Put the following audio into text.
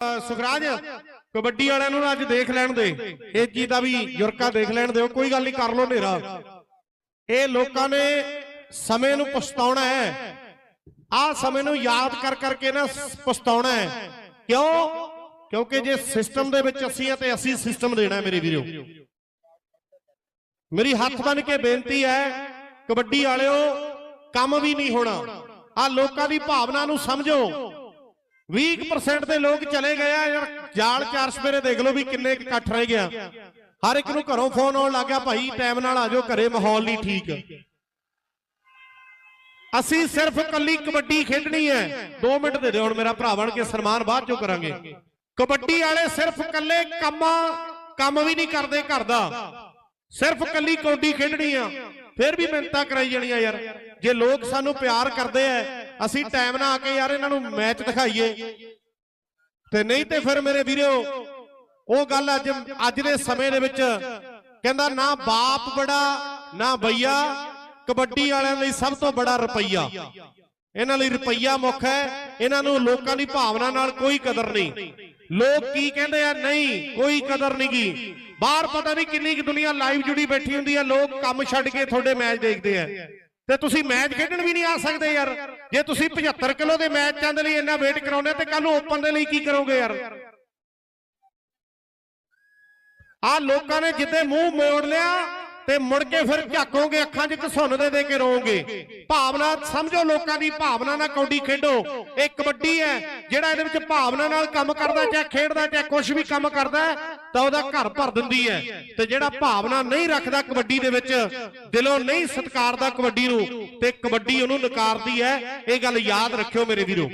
ਸੁਖਰਾਜ, ਕਬੱਡੀ ਵਾਲਿਆਂ ਨੂੰ ਅੱਜ ਦੇਖ ਲੈਣ ਦੇ। ਇਹ ਚੀਜ਼ ਦਾ ਵੀ ਯੁਰਕਾ ਦੇਖ ਲੈਣ ਦਿਓ ਕੋਈ ਗੱਲ ਨਹੀਂ, ਕਰ ਲੋ ਹਨੇਰਾ। ਇਹ ਲੋਕਾਂ ਨੇ ਸਮੇਂ ਨੂੰ ਪਛਤਾਉਣਾ ਹੈ। ਆਹ ਸਮੇਂ ਨੂੰ ਯਾਦ ਕਰ ਕਰਕੇ ਨਾ ਪਛਤਾਉਣਾ ਹੈ। ਕਿਉਂ? ਕਿਉਂਕਿ ਜੇ ਸਿਸਟਮ ਦੇ ਵਿੱਚ ਅਸੀਂ ਆ ਤੇ ਅਸੀਂ ਸਿਸਟਮ ਦੇਣਾ ਹੈ, ਮੇਰੇ ਵੀਰੋ। ਮੇਰੀ ਹੱਥ ਬਨ ਕੇ ਬੇਨਤੀ ਹੈ, ਕਬੱਡੀ ਵਾਲਿਓ, ਕੰਮ ਵੀ ਨਹੀਂ ਹੋਣਾ। ਆ ਲੋਕਾਂ ਦੀ ਭਾਵਨਾ ਨੂੰ ਸਮਝੋ। 20% ਦੇ ਲੋਕ ਚਲੇ ਗਏ ਆ, ਯਾਰ ਜਾਲ ਚਾਰ ਸਵੇਰੇ ਦੇਖ ਲਓ ਵੀ ਕਿੰਨੇ ਇਕੱਠ ਰਹਿ ਗਿਆ। ਹਰ ਇੱਕ ਨੂੰ ਘਰੋਂ ਫੋਨ ਆਉਣ ਲੱਗ ਗਿਆ, ਭਾਈ ਟਾਈਮ ਨਾਲ ਆ ਜਾਓ, ਘਰੇ ਮਾਹੌਲ ਨਹੀਂ ਠੀਕ। ਅਸੀਂ ਸਿਰਫ ਕੱਲੀ ਕਬੱਡੀ ਖੇਡਣੀ ਹੈ। 2 ਮਿੰਟ ਦੇ ਦਿਓ, ਹੁਣ ਮੇਰਾ ਭਰਾ ਬਣ ਕੇ ਸਨਮਾਨ ਬਾਅਦ ਚੋਂ ਕਰਾਂਗੇ। ਕਬੱਡੀ ਵਾਲੇ ਸਿਰਫ ਕੱਲੇ ਕੰਮਾਂ, ਕੰਮ ਵੀ ਨਹੀਂ ਕਰਦੇ ਘਰ ਦਾ। ਸਿਰਫ ਕੱਲੀ ਕੌਡੀ ਖੇਡਣੀ ਆ। ਫਿਰ ਵੀ ਮਿਹਨਤਾਂ ਕਰਾਈ ਜਾਣੀਆਂ ਯਾਰ। ਜੇ ਲੋਕ ਸਾਨੂੰ ਪਿਆਰ ਕਰਦੇ ਐ ਅਸੀਂ ਟਾਈਮ ਨਾਲ ਆ ਕੇ ਯਾਰ ਇਹਨਾਂ ਨੂੰ ਮੈਚ ਦਿਖਾਈਏ। ਤੇ ਨਹੀਂ ਤੇ ਫਿਰ ਮੇਰੇ ਵੀਰੋ, ਉਹ ਗੱਲ ਅੱਜ ਅੱਜ ਦੇ ਸਮੇਂ ਦੇ ਵਿੱਚ ਕਹਿੰਦਾ ਨਾ ਬਾਪ ਬੜਾ, ਨਾ ਬਈਆ, ਕਬੱਡੀ ਵਾਲਿਆਂ ਲਈ ਸਭ ਤੋਂ ਬੜਾ ਰੁਪਈਆ। ਇਹਨਾਂ ਲਈ ਰੁਪਈਆ ਮੁੱਖ ਹੈ, ਇਹਨਾਂ ਨੂੰ ਲੋਕਾਂ ਦੀ ਭਾਵਨਾ ਨਾਲ ਕੋਈ ਕਦਰ ਨਹੀਂ। ਲੋਕ ਕੀ ਕਹਿੰਦੇ ਆ? ਨਹੀਂ, ਕੋਈ ਕਦਰ ਨਹੀਂ ਗੀ। ਬਾਹਰ ਪਤਾ ਨਹੀਂ ਕਿੰਨੀ ਕੁ ਦੁਨੀਆ ਲਾਈਵ ਜੁੜੀ ਬੈਠੀ ਹੁੰਦੀ ਹੈ, ਲੋਕ ਕੰਮ ਛੱਡ ਕੇ ਤੁਹਾਡੇ ਮੈਚ ਦੇਖਦੇ ਆ। ਤੇ ਤੁਸੀਂ ਮੈਚ ਖੇਡਣ ਵੀ ਨਹੀਂ ਆ ਸਕਦੇ ਯਾਰ। ਜੇ ਤੁਸੀਂ 75 ਕਿਲੋ ਦੇ ਮੈਚਾਂ ਦੇ ਲਈ ਇੰਨਾ ਵੇਟ ਕਰਾਉਂਦੇ ਤੇ ਕੱਲ ਨੂੰ ਓਪਨ ਦੇ ਲਈ ਕੀ ਕਰੋਗੇ ਯਾਰ? ਆ ਲੋਕਾਂ ਨੇ ਜਿੱਦੇ ਮੂੰਹ ਮੋੜ ਲਿਆ ਤੇ ਮੁੜ ਕੇ ਫਿਰ ਝਾਕੋਗੇ ਅੱਖਾਂ 'ਚ ਘਸੁੰਨ ਦੇ ਦੇ ਕੇ ਰੋਵੋਗੇ। ਭਾਵਨਾ, ਸਮਝੋ ਲੋਕਾਂ ਦੀ ਭਾਵਨਾ ਨਾਲ ਕੌਡੀ ਖੇਡੋ। ਇਹ ਕਬੱਡੀ ਹੈ ਜਿਹੜਾ ਇਹਦੇ ਵਿੱਚ ਭਾਵਨਾ ਨਾਲ ਕੰਮ ਕਰਦਾ, ਚਾਹੇ ਖੇਡਦਾ, ਚਾਹੇ ਕੁਝ ਵੀ ਕੰਮ ਕਰਦਾ ਤਾਂ ਉਹਦਾ ਘਰ ਭਰ ਦਿੰਦੀ ਹੈ। ਤੇ ਜਿਹੜਾ ਭਾਵਨਾ ਨਹੀਂ ਰੱਖਦਾ ਕਬੱਡੀ ਦੇ ਵਿੱਚ, ਦਿਲੋਂ ਨਹੀਂ ਸਤਿਕਾਰਦਾ ਕਬੱਡੀ ਨੂੰ, ਤੇ ਕਬੱਡੀ ਉਹਨੂੰ ਨਕਾਰਦੀ ਹੈ। ਇਹ ਗੱਲ ਯਾਦ ਰੱਖਿਓ ਮੇਰੇ ਵੀਰੋ।